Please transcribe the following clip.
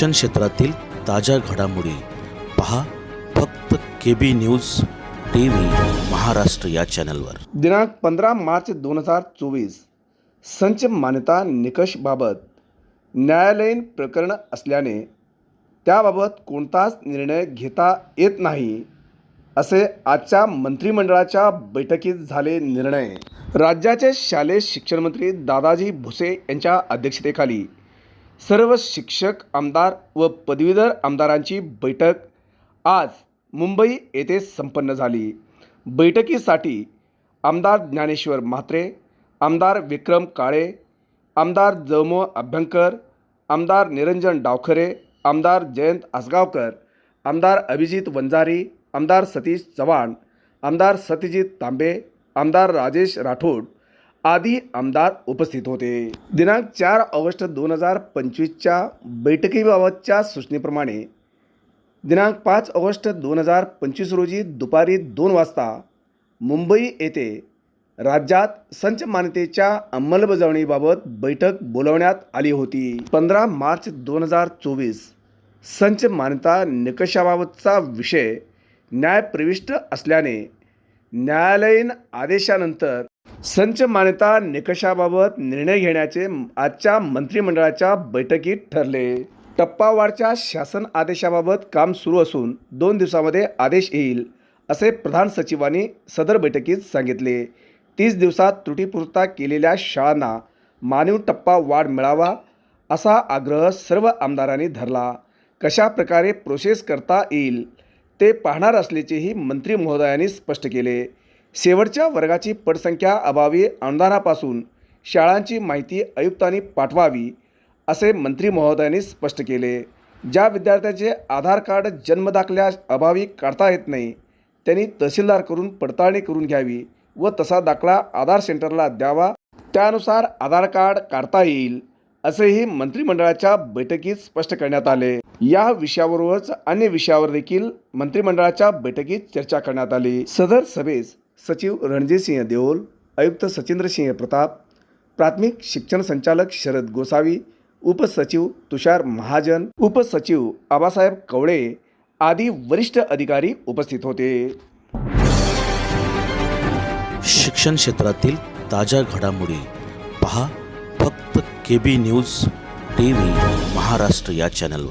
शिक्षण क्षेत्रातील ताज्या घडामोडी पहा फक्त K B news T V Maharashtra या चॅनलवर. दिनांक पंधरा मार्च दोन हजार चोवीस संच मान्यता निकषबाबत न्यायालयीन प्रकरण असल्याने त्याबाबत कोणताच निर्णय घेता येत नाही असे आजच्या मंत्रिमंडळाच्या बैठकीत झाले निर्णय. राज्याचे शालेय शिक्षणमंत्री दादाजी भुसे यांच्या अध्यक्षतेखाली सर्व शिक्षक आमदार व पदवीधर आमदारांची बैठक आज मुंबई येथे संपन्न झाली. बैठकीसाठी आमदार ज्ञानेश्वर म्हात्रे आमदार विक्रम काळे आमदार जमो अभ्यंकर आमदार निरंजन डावखरे आमदार जयंत आसगावकर आमदार अभिजित वंजारी आमदार सतीश चव्हाण आमदार सत्यजित तांबे आमदार राजेश राठोड आदी आमदार उपस्थित होते. दिनांक चार ऑगस्ट दोन हजार पंचवीसच्या बैठकीबाबतच्या सूचनेप्रमाणे दिनांक पाच ऑगस्ट दोन हजार पंचवीस रोजी दुपारी दोन वाजता मुंबई येथे राज्यात संच मान्यतेच्या अंमलबजावणीबाबत बैठक बोलावण्यात आली होती. पंधरा मार्च दोन हजार चोवीस संच मान्यता निकषाबाबतचा विषय न्यायप्रविष्ट असल्याने न्यायालयीन आदेशानंतर संच मान्यता निकषाबाबत निर्णय घेण्याचे आजच्या मंत्रिमंडळाच्या बैठकीत ठरले. टप्पावारच्या शासन आदेशाबाबत काम सुरू असून दोन दिवसामध्ये आदेश येईल असे प्रधान सचिवांनी सदर बैठकीत सांगितले. तीस दिवसात त्रुटीपूर्ता केलेल्या शाळांना मानव टप्पा वाढ मिळावा असा आग्रह सर्व आमदारांनी धरला. कशा प्रकारे प्रोसेस करता येईल ते पाहणार असल्याचेही मंत्री महोदयांनी स्पष्ट केले. शेवटच्या वर्गाची पटसंख्या अभावी अनुदानापासून शाळांची माहिती आयुक्तांनी पाठवावी असे मंत्री महोदयांनी स्पष्ट केले. ज्या विद्यार्थ्यांचे आधार कार्ड जन्मदाखल्या अभावी काढता येत नाही त्यांनी तहसीलदारकडून पडताळणी करून घ्यावी व तसा दाखला आधार सेंटरला द्यावा त्यानुसार आधार कार्ड काढता येईल असेही मंत्रिमंडळाच्या बैठकीत स्पष्ट करण्यात आले. या विषयाबरोबरच अन्य विषयावर देखील मंत्रिमंडळाच्या बैठकीत चर्चा करण्यात आली. सदर सभेस सचिव रणजितसिंह देओल आयुक्त सचिंद्रसिंह प्रताप प्राथमिक शिक्षण संचालक शरद गोसावी उपसचिव तुषार महाजन उपसचिव आबासाहेब कवळे आदी वरिष्ठ अधिकारी उपस्थित होते. शिक्षण क्षेत्रातील ताज्या घडामोडी पहा फक्त K B news T V Maharashtra या चॅनलवर